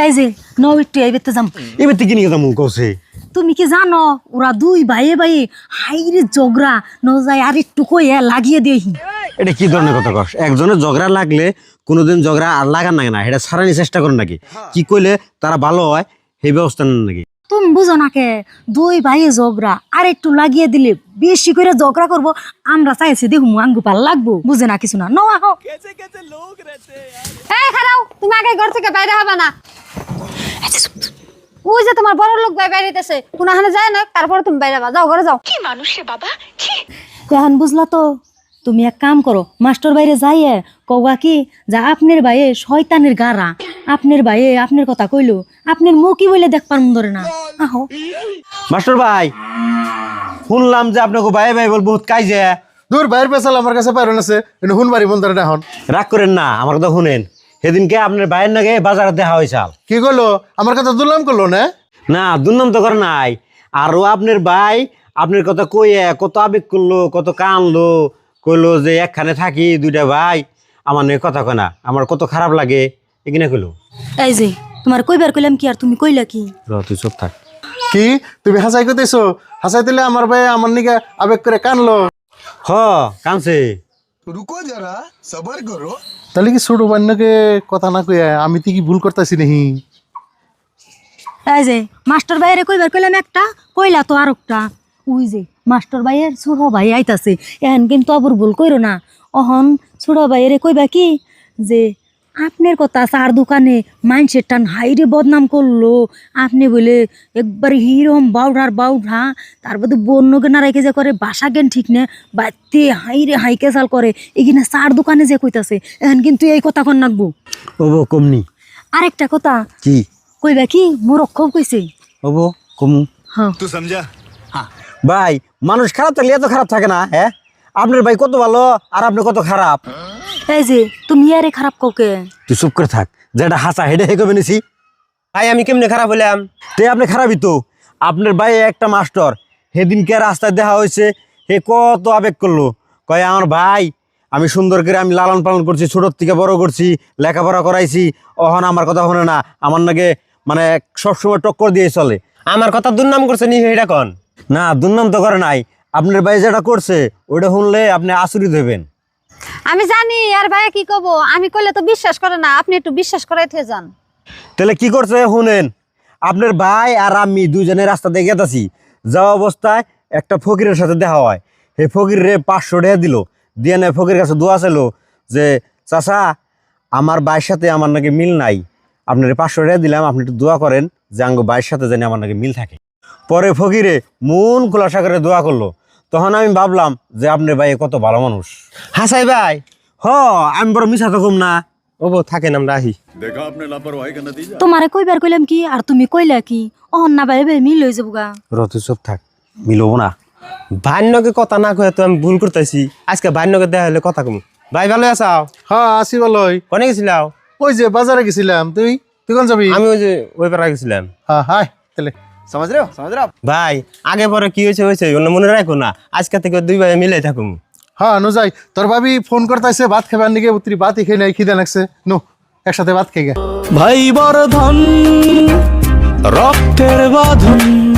এই যে নও একটু এই বেতে যাম। এবার থেকে নিয়ে যাব কৌছে তুমি কি জানো ওরা দুই ভাইয়ে ভাই হাইরে জগরা ন যায় আর একটু কইয়া লাগিয়ে দিই। এটা কি ধরনের কথা কস? একজনের ঝগড়া লাগলে কোনোদিন ঝগড়া আর লাগান নাকি না এটা সারানি চেষ্টা করেন নাকি? কি কইলে তারা ভালো হয় সেই ব্যবস্থা নেন নাকি? তুমি বুঝো না কে দুই ভাইয়ে জগরা আর একটু লাগিয়ে দিলে বেশি করে ঝগড়া করব আমরা চাইছি দেখুন আঙ্গু পাল লাগবো বুঝে না কিছু না। ন আহো। এই তুমি আগে ঘর থেকে বাইরে হবে না। ওই যে তোমার বড় লোক ভাই বাইরেতেছে কোনখানে যায় না তারপরে তুমি বাইরে যাও ঘরে যাও। এখন বুঝলা তো তুমি এক কাম করো মাস্টার বাইরে যাইয়ে কওয়া কি যা আপনার ভাইয়ে শয়তানের গারা। আপনার ভাইয়ে আপনার কথা কইলো আপনার মুখই বলে দেখবার মন ধরে না। আহো। মাস্টার ভাই শুনলাম যে আপনাকে ভাই ভাই বল বহুত কাইজে। দূর বাইর পেছাল আমার কাছে পাইরন আছে কিন্তু হুন বাড়ি মন্দারে এখন রাগ করেন না আমার কথা শুনেন। সেদিনকে আপনার ভাইয়ের নাকি বাজারে দেখা হয়েছাল। কি করল? আমার কথা দুর্লাম করল না। না দুর্নাম তো করে নাই। আরও আপনার ভাই আপনার কথা কইয়ে কত আবেগ করল কত কানলো কইলো যে একখানে থাকি দুইটা ভাই। আমার নিয়ে কথা কয় না আমার কত খারাপ লাগে এখানে কইলো। এই যে তোমার কইবার কইলাম কি আর তুমি কইলা কি? র তুই চুপ থাক। কি? তুমি হাসাই করতেছো হাসাই দিলে আমার ভাই আমার নিকে আবেগ করে কানলো। হ কানছে। রুকো যারা সবার করো তাহলে কি ছোট বান্যকে কথা না কইয়া আমি তো কি ভুল করতেছি নাহি? এই যে মাস্টার ভাইয়ের কইবার কইলাম একটা কইলা তো আর একটা। ওই যে মাস্টার ভাইয়ের ছোট ভাই আইতাছে। এখন কিন্তু আবার ভুল কইরো না। অহন ছোট ভাইয়ের কইবা কি? যে আপনার কথা চার দোকানে মাইন্ডসেট টান হাইরে বদনাম করল। আপনি বলে একবার হিরম বাউডার বাউডা হ্যাঁ? তারপর তো বন্য গেনা রেখে যে করে বাসা কেন ঠিক নে বাড়তে হাইরে হাইকে চাল করে এখানে চার দোকানে যে কইতাছে এখন কিন্তু এই কথা কন রাখব ওবো কমনি। আরেকটা কথা কি? কইবা কি মোর অক্ষব কইছে। ওবো কমু। হ্যাঁ। তুই সমঝা। হ্যাঁ। ভাই মানুষ খারাপ থাকলে এত খারাপ থাকে না হ্যাঁ? আপনার ভাই কত ভালো আর আপনি কত খারাপ। এই যে তুমি আরে খারাপ কাউকে তুই চুপ করে থাক যেটা হাসা হেডে হেকে বেনেছি ভাই আমি কেমনে খারাপ হইলাম? তে আপনি খারাপই তো। আপনার ভাই একটা মাস্টার সেদিনকে রাস্তায় দেখা হয়েছে হে কত আবেগ করল। কয় আমার ভাই আমি সুন্দর করে আমি লালন পালন করছি ছোটোর থেকে বড় করছি লেখাপড়া করাইছি। অহন আমার কথা শুনে না আমার নাকি মানে সবসময় টক্কর দিয়ে চলে। আমার কথা দুর্নাম করছে নি এটা কন? না দুর্নাম তো করে নাই। আপনার ভাই যেটা করছে ওটা শুনলে আপনি আচরিত হইবেন। আমি জানি, আর ভাইয়া কি কব? আমি কইলে তো বিশ্বাস করে না, আপনি একটু বিশ্বাস করাই থেকে যান। তাহলে কি করছে? শুনেন, আপনার ভাই আর আমি দুজনে রাস্তা দিয়ে গেতাছি। যাওয়া অবস্থায় একটা ফকিরের সাথে দেখা হয়। সেই ফকির রে পাঁচশো টাকা দিল। দিয়ে নেয় ফকির কাছে দোয়া ছিল যে, চাচা, আমার ভাইয়ের সাথে আমার নাকি মিল নাই। আপনার পাঁচশো টাকা দিলাম, আপনি একটু দোয়া করেন যে, আঙ্গ ভাইয়ের সাথে জানি আমার নাকি মিল থাকে। পরে ফকিরে মন খোলাসা করে দোয়া করল। তখন আমি ভাবলাম যে আপনার ভাই কত ভালো মানুষ। হ্যাঁ হাসাই ভাই। হ আমি বড় মিশা তো কম না। ওবো থাকেন আমরা আহি। তোমারে কইবার কইলাম কি আর তুমি কইলা কি? অহন না ভাই ভাই মিল হয়ে যাব রতু সব থাক মিলবো না। ভান্যকে কথা না কয়ে তো আমি ভুল করতেছি। আজকে ভান্যকে দেয়া হলে কথা কম। ভাই ভালো আছাও হ্যাঁ আসি ভালোই। কনে গেছিলাও? ওই যে বাজারে গেছিলাম তুই? তুই কোন যাবি? আমি ওই যে ওই পাড়া গেছিলাম। হ্যাঁ হাই তাহলে। সমাজ রে সমাজ ভাই আগে পরে কি হয়েছে হয়েছে অন্য মনে রাখো না। আজকে থেকে দুই ভাই মিলে থাকুম। হ্যাঁ নু যাই। তোর ভাবি ফোন করতেছে ভাত খাবার নিকে উত্তরি ভাত খেয়ে নাই খিদে লাগছে। নো একসাথে ভাত খেয়ে গে। ভাই বড় ধন রক্তের বাঁধন।